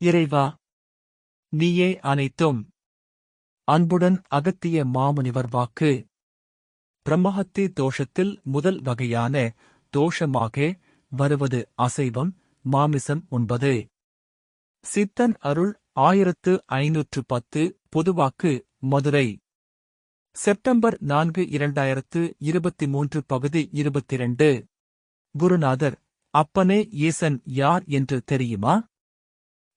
இறைவா நீயே அனைத்தும். அன்புடன் அகத்திய மாமுனிவர் வாக்கு. பிரம்மஹத்தி தோஷத்தில் முதல் வகையான தோஷமாக வருவது அசைவம் மாமிசம் உண்பது. சித்தன் அருள் ஆயிரத்து ஐநூற்று பத்து பொதுவாக்கு மதுரை. செப்டம்பர் நான்கு இரண்டாயிரத்து இருபத்தி மூன்று பகுதி இருபத்திரண்டு குருநாதர் அப்பனே ஈசன் யார் என்று தெரியுமா?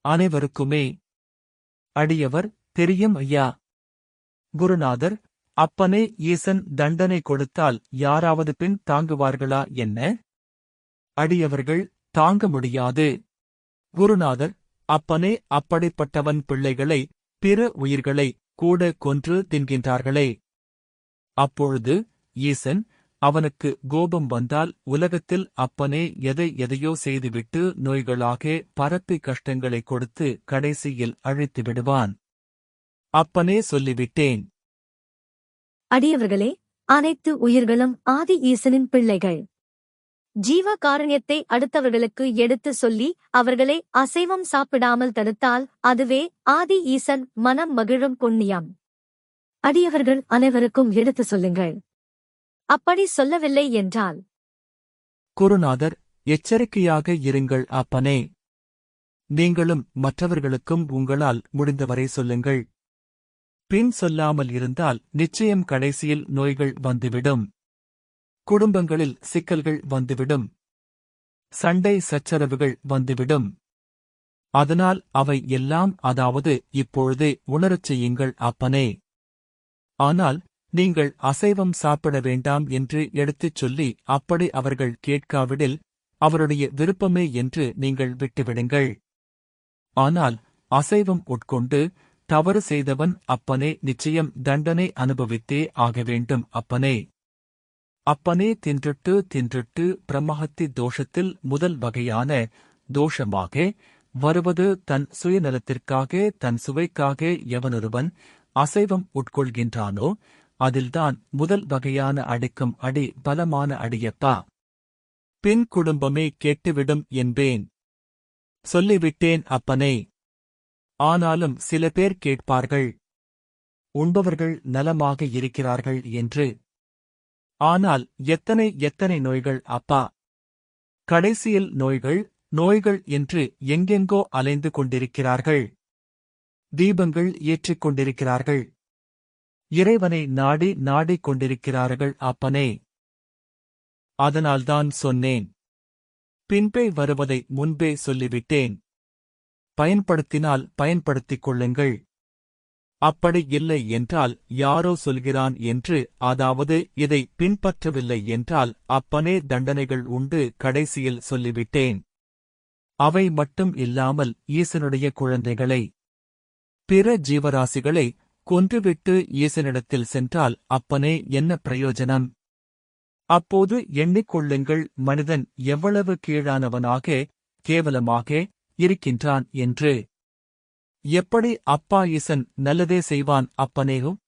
அனைவருக்குமே. அடியவர் தெரியும் ஐயா. குருநாதர் அப்பனே ஈசன் தண்டனை கொடுத்தால் யாராவது பின் தாங்குவார்களா என்ன? அடியவர்கள் தாங்க முடியாது. குருநாதர் அப்பனே அப்படிப்பட்டவன் பிள்ளைகளை பிற உயிர்களை கூட கொன்று தின்கின்றார்களே. அப்பொழுது ஈசன் அவனுக்கு கோபம் வந்தால் உலகத்தில் அப்பனே எதை எதையோ செய்துவிட்டு நோய்களாக பரப்பி கஷ்டங்களை கொடுத்து கடைசியில் அழைத்து விடுவான். அப்பனே சொல்லிவிட்டேன். அடியவர்களே அனைத்து உயிர்களும் ஆதி ஈசனின் பிள்ளைகள். ஜீவ காரணியத்தை அடுத்தவர்களுக்கு எடுத்து சொல்லி அவர்களை அசைவம் சாப்பிடாமல் தடுத்தால் அதுவே ஆதி ஈசன் மனம் மகிழும் புண்ணியம். அடியவர்கள் அனைவருக்கும் எடுத்து சொல்லுங்கள். அப்படி சொல்லவில்லை என்றால் குருநாதர் எச்சரிக்கையாக இருங்கள் அப்பனே. நீங்களும் மற்றவர்களுக்கும் உங்களால் முடிந்தவரை சொல்லுங்கள். பின் சொல்லாமல் இருந்தால் நிச்சயம் கடைசியில் நோய்கள் வந்துவிடும். குடும்பங்களில் சிக்கல்கள் வந்துவிடும். சண்டை சச்சரவுகள் வந்துவிடும். அதனால் அவை எல்லாம் அதாவது இப்பொழுதே உணரச் செய்யுங்கள் அப்பனே. ஆனால் நீங்கள் அசைவம் சாப்பிட வேண்டாம் என்று எடுத்துச் சொல்லி அப்படி அவர்கள் கேட்காவிடில் அவருடைய விருப்பமே என்று நீங்கள் விட்டுவிடுங்கள். ஆனால் அசைவம் உட்கொண்டு தவறு செய்தவன் அப்பனே நிச்சயம் தண்டனை அனுபவித்தே ஆக வேண்டும் அப்பனே. அப்பனே தின்றுட்டு தின்றுட்டு பிரம்மஹத்தி தோஷத்தில் முதல் வகையான தோஷமாக வருவது தன் சுயநலத்திற்காக தன் சுவைக்காக எவனொருவன் அசைவம் உட்கொள்கின்றானோ அதில்தான் முதல் வகையான அடிக்கும் அடி பலமான அடியப்பா. பின் குடும்பமே கெட்டுவிடும் என்பேன். சொல்லிவிட்டேன் அப்பனே. ஆனாலும் சில பேர் கேட்பார்கள். உண்பவர்கள் நலமாக இருக்கிறார்கள் என்று. ஆனால் எத்தனை எத்தனை நோய்கள் அப்பா. கடைசியில் நோய்கள் நோய்கள் என்று எங்கெங்கோ அலைந்து கொண்டிருக்கிறார்கள். தீபங்கள் ஏற்றிக் கொண்டிருக்கிறார்கள். இறைவனை நாடி நாடிக் கொண்டிருக்கிறார்கள் அப்பனே. அதனால்தான் சொன்னேன். பின்பே வருவதை முன்பே சொல்லிவிட்டேன். பயன்படுத்தினால் பயன்படுத்திக் கொள்ளுங்கள். அப்படி இல்லை என்றால் யாரோ சொல்கிறான் என்று அதாவது இதை பின்பற்றவில்லை என்றால் அப்பனே தண்டனைகள் உண்டு கடைசியில் சொல்லிவிட்டேன். அவை மட்டும் இல்லாமல் ஈசனுடைய குழந்தைகளை பிற ஜீவராசிகளை கொன்றுவிட்டு ஈசனிடத்தில் சென்றால் அப்பனே என்ன பிரயோஜனம்? அப்போது எண்ணிக்கொள்ளுங்கள் மனிதன் எவ்வளவு கீழானவனாக கேவலமாக இருக்கின்றான் என்று. எப்படி அப்பா ஈசன் நல்லதே செய்வான் அப்பனேகும்?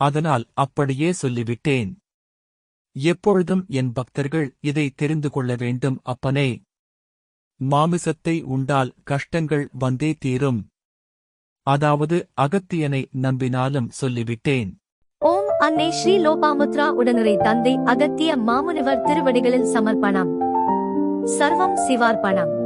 அதனால் அப்படியே சொல்லிவிட்டேன். எப்பொழுதும் என் பக்தர்கள் இதை தெரிந்து கொள்ள வேண்டும் அப்பனே. மாமிசத்தை உண்டால் கஷ்டங்கள் வந்தே தீரும். அதாவது அகத்தியனை நம்பினாலும் சொல்லிவிட்டேன். ஓம் அன்னை ஸ்ரீ லோபாமுத்ரா உடனரை தந்தை அகத்திய மாமுனிவர் திருவடிகளில் சமர்ப்பணம். சர்வம் சிவார்ப்பணம்.